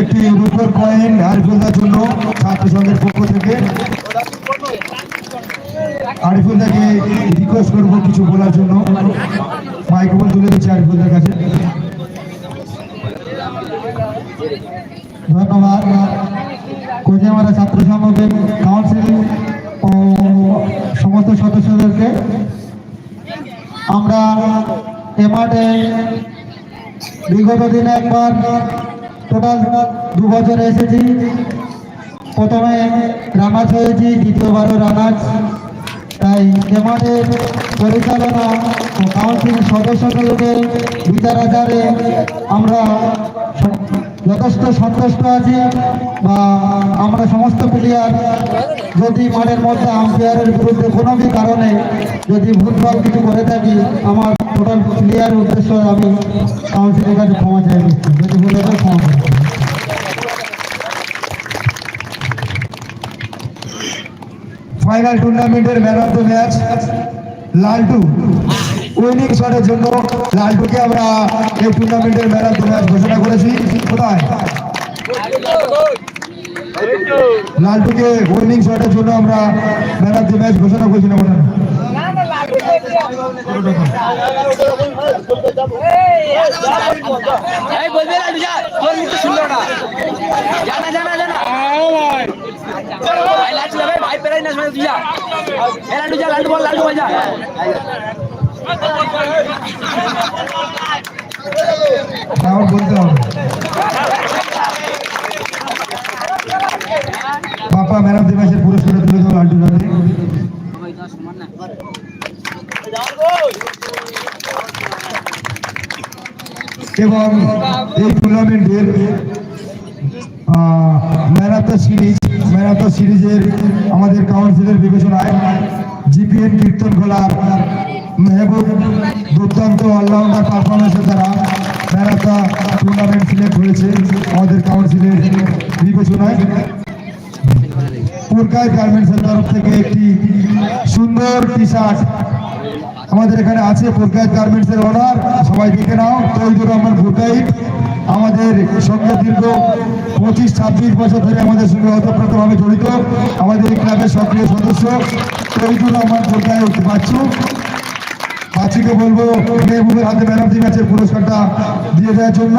একটি রূপর কয়েন আরিফুলদার জন্য ছাত্র সংঘের পক্ষ থেকে আরিফুলদাকে রিকোয়েস্ট করব কিছু বলার জন্য। মাইক্রোফোন তুলে দিচ্ছি আরিফুলদার কাছে। ধন্যবাদ। কোজিয়ামারা ছাত্র সংঘের কাউন্সিল ও সমস্ত সদস্যদেরকে? আমরা এ বিগত দিনে একবার টোটাল দু বছর এসেছি। প্রথমে রানার্স হয়েছি, দ্বিতীয়বারও রানার্স তাই এ মাঠের পরিচালনা ও কাউন্সিল সদস্যদেরকে বিচার আচারে আমরা যথেষ্ট সন্তুষ্ট আছি বা আমরা সমস্ত প্লেয়ার যদি মাঠের মধ্যে আম্পায়ারের বিরুদ্ধে কোনো কি কারণে যদি ভুলভাল কিছু করে থাকি, আমার টোটাল প্লেয়ার উদ্দেশ্য আমি কাউন্সিলের কাছে ক্ষমা চাই। যদি ভুলে ক্ষমা ফাইনাল টুর্নামেন্টের man of the match Laltu winning শটের জন্য লালটুকে আমরা এই টুর্নামেন্টের ম্যান অফ দ্য ম্যাচ ঘোষণা করেছি কোথায় লালটুকে উইনিং শটের জন্য আমরা ম্যান অফ দ্য ম্যাচ ঘোষণা করেছি না কোথায় এই বলবে না যা তোর মুখ শুনলো না জানা জানা ভাই ভাই পেরাই না শুনে তুই যা এ লাড্ডু যা লাড্ডু বল লাড্ডু বল যা তাও বলতে হবে পাপা ম্যান অফ দ্য ম্যাচের পুরস্কার তুলে দেবো লালটুর হাতে এবং এই টুর্নামেন্টের man of the series man of the সিরিজের আমাদের কাউন্সিলের বিবেচনায় জিপিএন কীর্তন খোলার মেহবুব দুর্দান্ত অলরাউন্ডার পারফরমেন্সের দ্বারা man of the tournament select হয়েছে আমাদের কাউন্সিলের বিবেচনায়। পুরকায় গার্মেন্টসের তরফ থেকে একটি সুন্দর টি শার্ট আমাদের এখানে আছে পুরকাইত গার্মেন্টসের ওনার সবাই দেখে নাও তৈদুর রহমান পুরকাইত আমাদের সঙ্গে দীর্ঘ পঁচিশ, ছাব্বিশ বছর ধরে আমাদের সঙ্গে অতপ্রতভাবে জড়িত, আমাদের এই ক্লাবের সক্রিয় সদস্য তৈদুর রহমান কোথায় বাচ্চু বাচ্চুকে বলব, মেহবুবের হাতে ম্যান অফ দি ম্যাচের পুরস্কারটা দিয়ে দেওয়ার জন্য।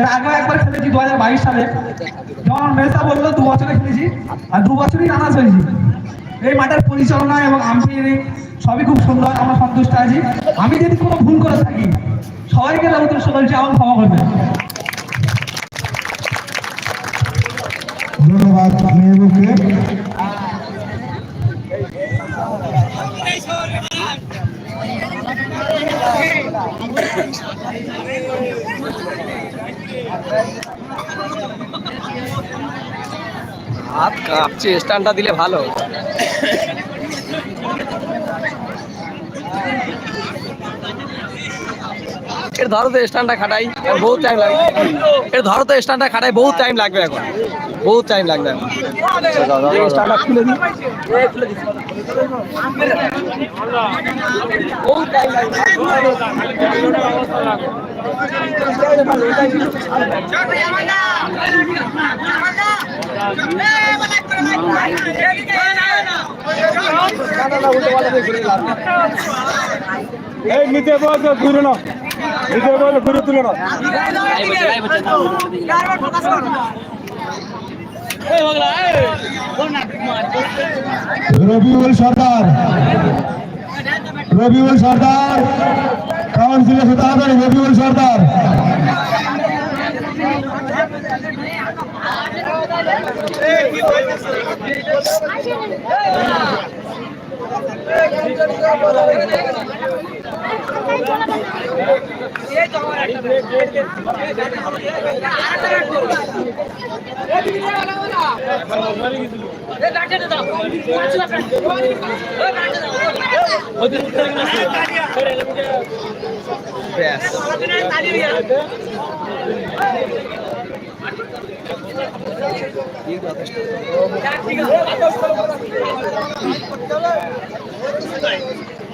এর আগে একবার খেলেছি দু হাজার বাইশ সালে। যখন মেসা বলল দু বছরে খেলেছি আর দু বছরই রানার্স হয়েছি। এই মাঠের পরিচালনা এবং আম্পায়ারিং সবই খুব সুন্দর আমরা সন্তুষ্ট আছি। আমি যদি কোনো ভুল করে থাকি সবাইকে উদ্দেশ্য বলছি আমার ক্ষমা করবেন। ধন্যবাদ মেহবুবকে হাত কাঁপছে স্ট্যান্ডটা দিলে ভালো। এর ধরো তো স্ট্যান্ডটা খাটাই বহু বহুত টাইম লাগবে। এর ধরো তো স্ট্যান্ডটা খাটাই, বহুত টাইম লাগবে এখন। বহুত টাইম লাগবে। এই নিতে বলছে ঘুরে না নিতে বলছে ঘুরে তুলে না রবিউল সর্দার রবিউল সর্দার কাউন্সিলর সাথে আদায় রবিউল সর্দার ব্যাস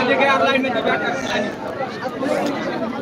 আজকে আর লাইনে দিবে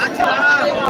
আচ্ছা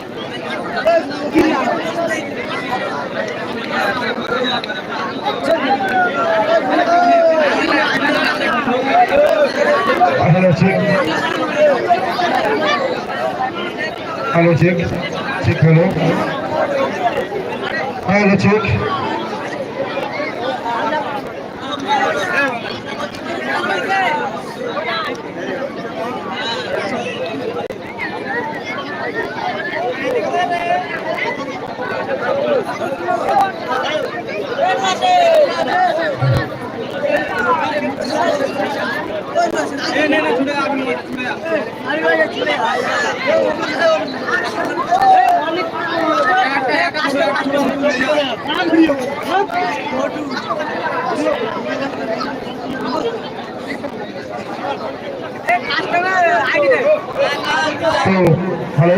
Hello, check. Hello, check. Check, hello. Hello, check. তো হ্যালো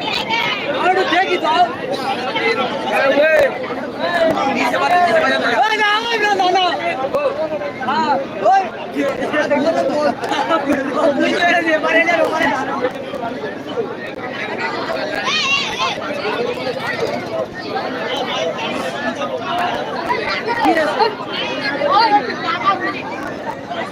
দেখি যাও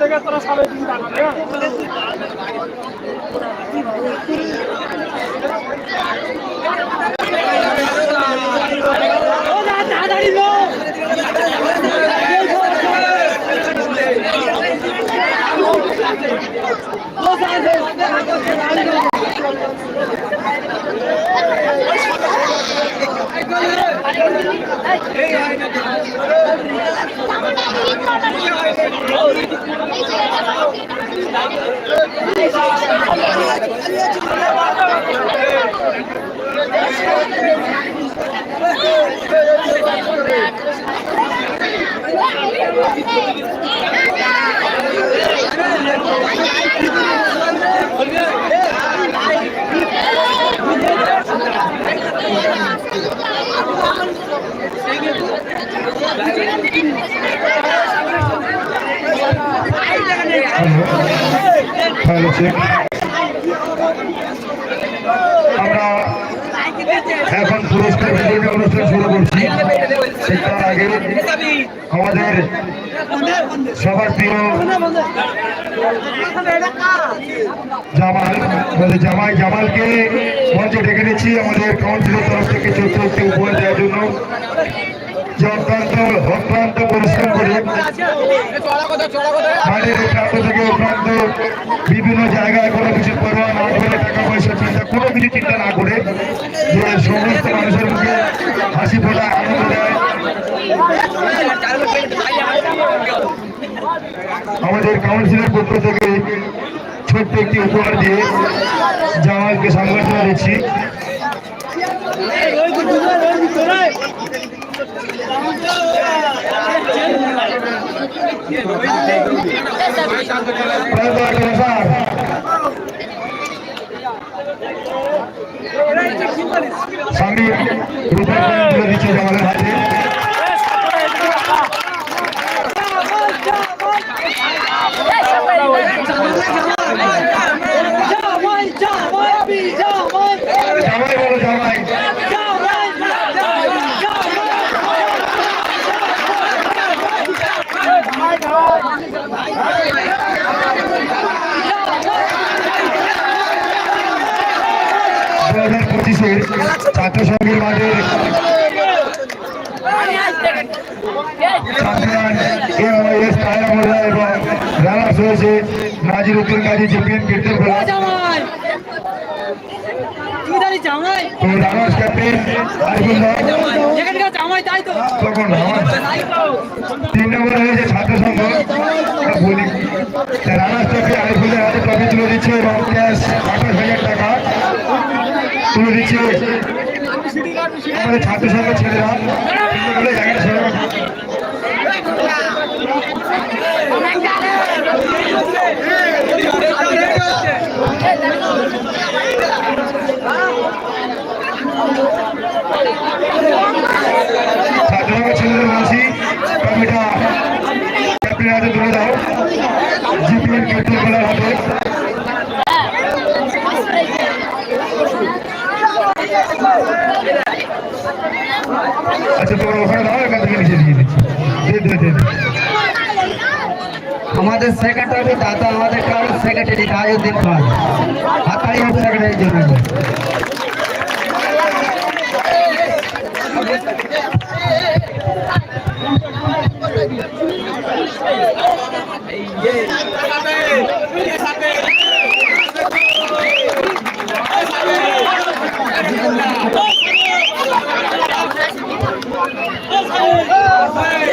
থেকে তোরা সাড়ে তিন টাকা দেয় হ্যালো চেক আমরা এখন পুরস্কার বিতরণী অনুষ্ঠান শুরু করছি ঠিক তার আগে আমাদের সবার প্রিয় জামাল আমাদের জামাই জামালকে মঞ্চে ডেকে নিচ্ছি আমাদের কাউন্সিলের তরফ থেকে একটি উপহার দেওয়ার জন্য। বিভিন্ন জায়গায় কোনো কিছু পরোয়া না করে টাকা পয়সা চিন্তা কোনো কিছু চিন্তা না করে সমস্ত মানুষের মুখে হাসি ফোটা আনন্দ দেয়। আমাদের কাউন্সিলের পক্ষ থেকে ছোট্ট একটি উপহার দিয়ে জামালকে সংবর্ধনা দিচ্ছি স্বামী রূপার দিচ্ছে জামালের হাতে জামাই বলো জামাই দু হাজার রানার্স হয়েছে নাজির উদ্দিন কাজী চ্যাম্পিয়ন ক্রিকেট খেলা তো রানার্স ক্যাপ্টেন তখন তিন হয়েছে ছাত্র সংঘ রানার্স ট্রফি আরিফুলের হাতে ট্রফি তুলে দিচ্ছে এবং ক্যাশ আঠাশ হাজার টাকা। তুলে দিচ্ছে। আমাদের ছাত্র সংঘের ছেলেরা, বলে জায়গাটা ছেড়ে রাখো। ছাত্রসংঘের ছেলেদের বলছি ট্রফিটা ক্যাপ্টেনের হাতে তুলে দাও জিপিএন ক্যাপ্টেন বলার হাতে আচ্ছা তোমরা ওখানে দাও এখান থেকে নিচে দিয়ে দিচ্ছি দিয়ে দিয়ে দিয়ে দিচ্ছি। আমাদের সেক্রেটারি দাদা আমাদের ক্লাবের সেক্রেটারি তাজউদ্দিন খান হাতাই হোক সেক্রেটারির জন্য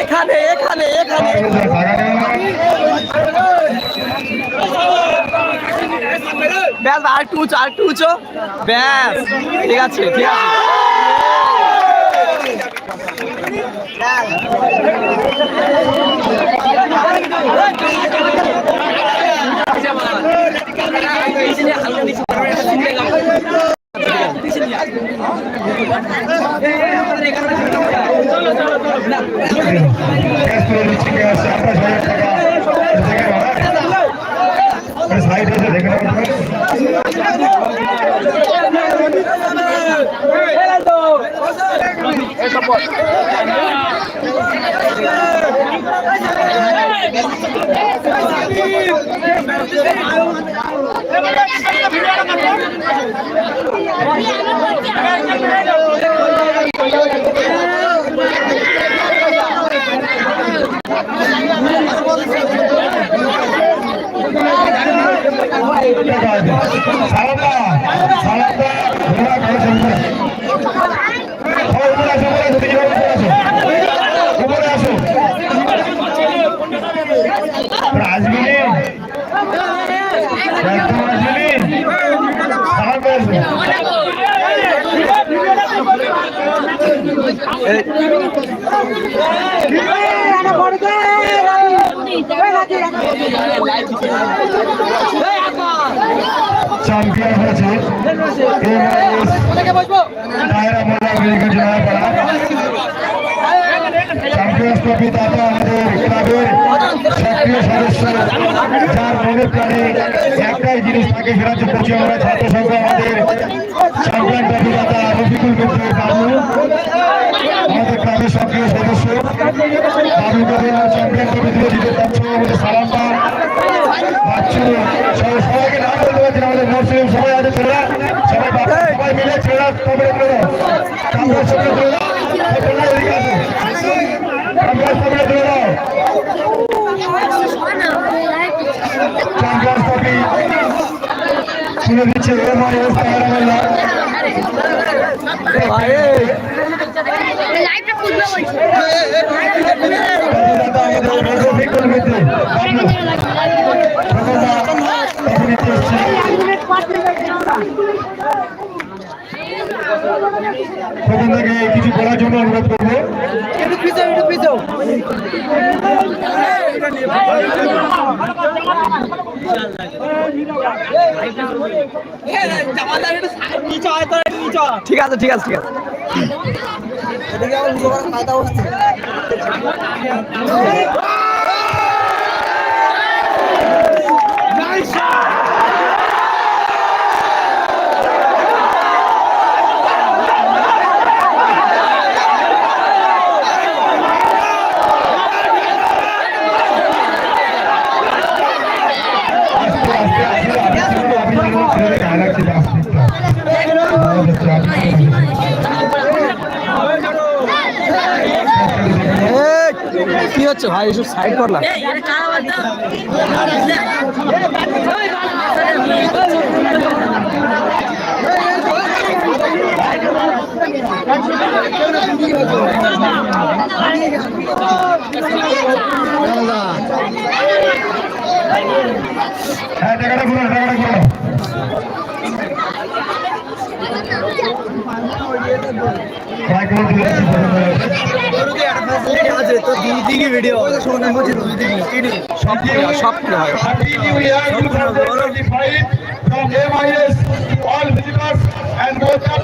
এখানে এখানে এখানে। ব্যাস, আর একটু উঁচু, আর একটু উঁচু ব্যাস, ঠিক আছে ঠিক আছে ক্যাশ তুলে দিচ্ছি ক্যাশ আঠাশ হাজার টাকা দেখে নাও হ্যাঁ? সাইড আছে দেখে নাও তোমরা। টাকা আছে। চ্যাম্পিয়ন হয়েছে। এমআইএস দায়রা Molla medical Jelapara champions trophy দাতা আমাদের ক্লাবের সক্রিয় সদস্য যার মনের প্রাণে একটাই জিনিস থাকে সেটা হচ্ছে করছি আমরা ছাত্র সংঘ আমাদের চ্যাম্পিয়ন ট্রফি দাতা রফিকুল মিত্র বাবু আমাদের ক্লাবের সক্রিয় সদস্য আমাদের সালাম্বা বাচ্চু সবাই আছে ছেলেরা সবাই সবাই মিলে ছেলেরা শুনে দিচ্ছে এবারে কিছু বলার জন্য অনুরোধ করব ঠিক আছে ঠিক আছে ঠিক আছে। এদিকে ফায়দা হচ্ছে যাচ্ছে ভাই এসব সাইড করলাম From MIS to all visitors and those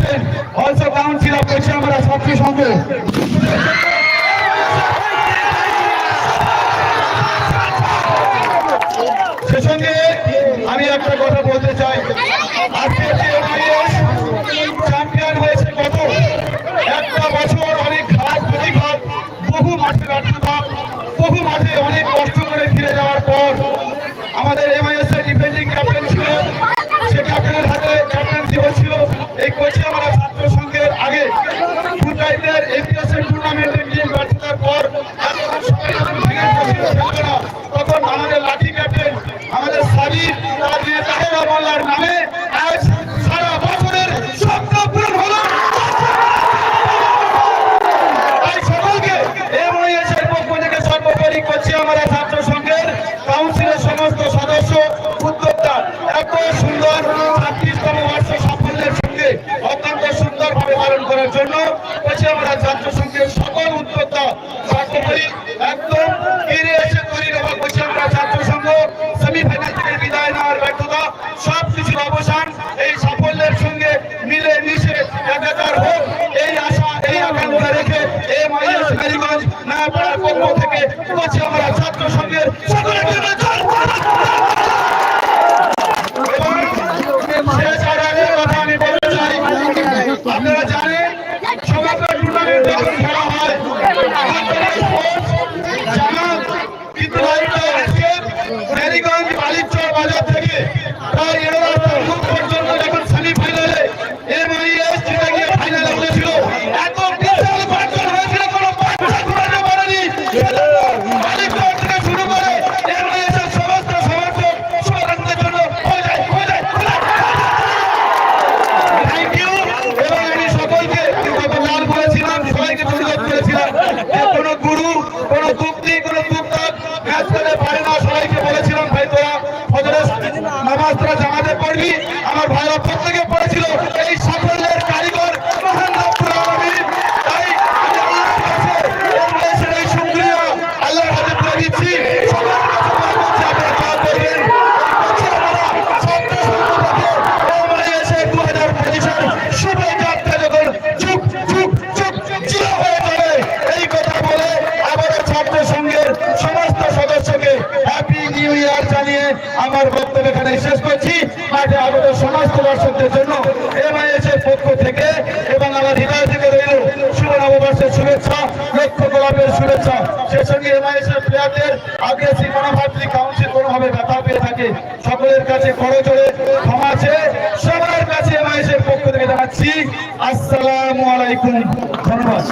খরচ হলে ক্ষমা আছে। সবার কাছে এমআইএস এর পক্ষ থেকে জানাচ্ছি আসসালাম আলাইকুম। ধন্যবাদ।